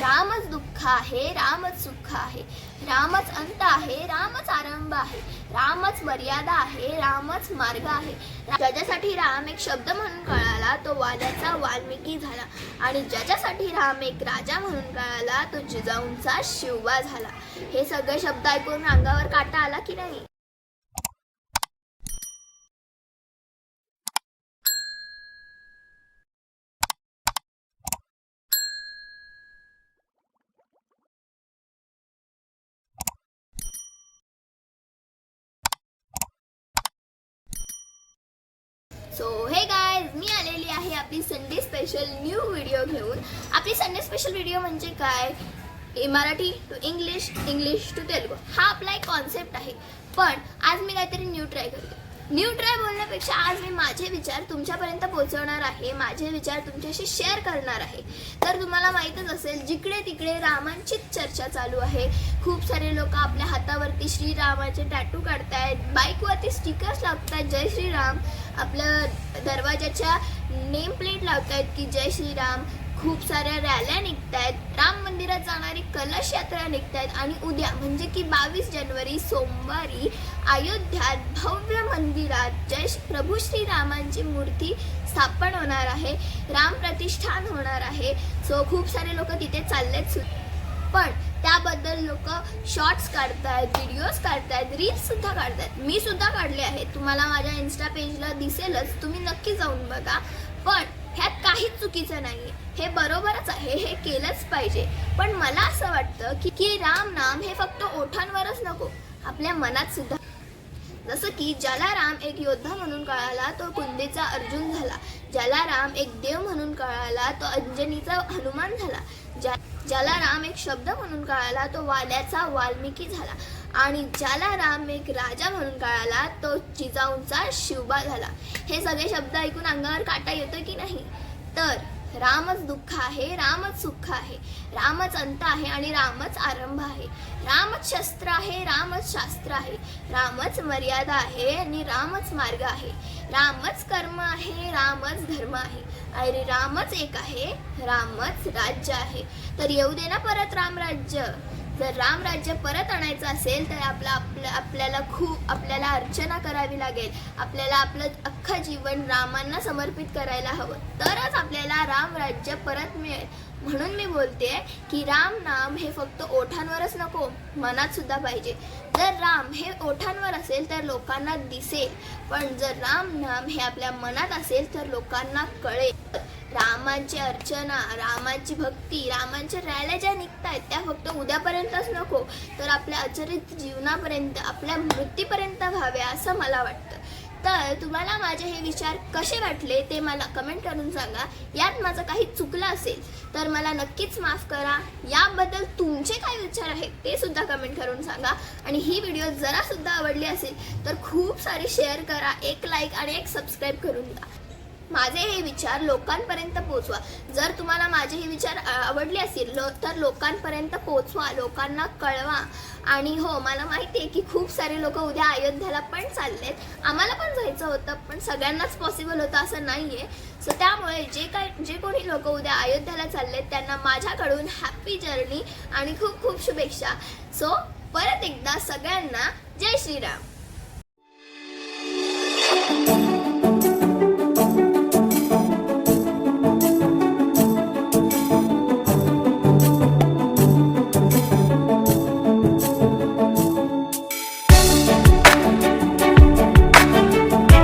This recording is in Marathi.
रामच दुःख आहे रामच सुख आहे. रामच अंत आहे रामच आरंभ आहे. रामच मर्यादा आहे रामच मार्ग आहे. ज्याच्यासाठी राम एक शब्द म्हणून कळाला तो वाल्याचा वाल्मिकी झाला. आणि ज्याच्यासाठी राम एक राजा म्हणून कळाला तो जिजाऊंचा शिवबा झाला. हे सगळे शब्द ऐकून अंगावर काटा आला की नाही? सो हे गायज मी आलेली आहे आपली संडे स्पेशल न्यू व्हिडिओ घेऊन. आपली संडे स्पेशल व्हिडिओ म्हणजे काय? Marathi to English English to Telugu हा आपला एक कॉन्सेप्ट आहे. पण आज मी काहीतरी न्यू ट्राय करते. न्यू ट्राय बोलण्यापेक्षा आज मी माझे विचार तुमच्यापर्यंत पोहोचवणार आहे. माझे विचार तुमच्याशी शेअर करणार आहे. तर तुम्हाला माहीतच असेल जिकडे तिकडे रामांचीच चर्चा चालू आहे. खूप सारे लोक आपल्या हातावरती श्रीरामाचे टॅटू काढतायत. बाईकवरती स्टिकर्स लावतात जय श्रीराम. आपल्या दरवाजाच्या नेम प्लेट लावतायत की जय श्रीराम. खूप साऱ्या रॅल्या निघतायत. राम मंदिरात जाणारी कलश यात्रा निघतायत आणि उद्या म्हणजे की बावीस जानेवारी सोमवारी अयोध्यात भव्य मंदिरात जय श्री- प्रभू श्रीरामांची मूर्ती स्थापन होणार आहे. राम प्रतिष्ठान होणार आहे. सो खूप सारे लोक तिथे चाललेत सु- पण त्याबद्दल लोक शॉर्ट्स काढतायत व्हिडिओज काढतायत रील्स सुद्धा काढतायत. मी सुद्धा काढले आहेत. तुम्हाला माझ्या इन्स्टा पेजला दिसेलच. तुम्ही नक्की जाऊन बघा. पण चुकीचं नाही हे बरोबरच आहे हे केलंच पाहिजे. पण मला असं वाटतं की की राम नाम हे फक्त ओठांवरच नको. आपल्या मनात सुद्धा जसं की ज्याला राम एक योद्धा म्हणून कळाला तो कुंदीचा अर्जुन झाला. ज्याला राम एक देव म्हणून कळाला तो अंजनीचा हनुमान झाला. ज्या ज्याला राम एक शब्द म्हणून कळाला तो वाल्याचा वाल्मिकी झाला. आणि ज्याला राम एक राजा म्हणून कळाला तो जिजाऊंचा शिवबा झाला. हे सगळे शब्द ऐकून अंगावर काटा येतो की नाही? तर रामच दुःख आहे रामच सुख आहे रामच अंत आहे आणि रामच आरंभ आहे. रामच शस्त्र आहे रामच शास्त्र आहे रामच मर्यादा आहे आणि रामच मार्ग आहे. रामच कर्म आहे रामच धर्म आहे. अरे रामच एक आहे रामच राज्य आहे. तर येऊ दे ना परत रामराज्य जर राम राज्य परत आणायचं असेल तर आपलं आपल्या आपल्याला खूप आपल्याला अर्चना करावी लागेल. आपल्याला आपलं अख्खं जीवन रामांना समर्पित करायला हवं. तरच आपल्याला राम राज्य परत मिळेल. म्हणून मी बोलते की राम नाम हे फक्त ओठांवरच नको मनात सुद्धा पाहिजे. जर राम हे ओठांवर असेल तर लोकांना दिसेल. पण जर राम नाम हे आपल्या मनात असेल तर लोकांना कळेल. रामांची अर्चना रामाची भक्ती रामांच्या रॅल्या ज्या निघतायत त्या फक्त उद्यापर्यंतच नको. तर आपल्या अचरित जीवनापर्यंत आपल्या मृत्यूपर्यंत व्हाव्या असं मला वाटतं. तर तुम्हाला माझे हे विचार कसे वाटले ते मला कमेंट करून सांगा. यात माझं काही चुकलं असेल तर मला नक्कीच माफ करा. याबद्दल तुमचे काय विचार आहेत ते सुद्धा कमेंट करून सांगा. आणि ही व्हिडिओ जरासुद्धा आवडली असेल तर खूप सारी शेअर करा एक लाईक आणि एक सबस्क्राईब करून द्या. माझे हे विचार लोकांपर्यंत पोहोचवा. जर तुम्हाला माझे हे विचार आवडले असतील लो तर लोकांपर्यंत पोहोचवा लोकांना कळवा. आणि हो मला माहिती आहे की खूप सारे लोक उद्या अयोध्याला पण चाललेत. आम्हाला पण जायचं होतं पण सगळ्यांनाच पॉसिबल होतं असं नाही आहे सो त्यामुळे जे काय जे कोणी लोक उद्या अयोध्याला चाललेत त्यांना माझ्याकडून हॅपी जर्नी आणि खूप खूप शुभेच्छा. सो परत एकदा सगळ्यांना जय श्रीराम.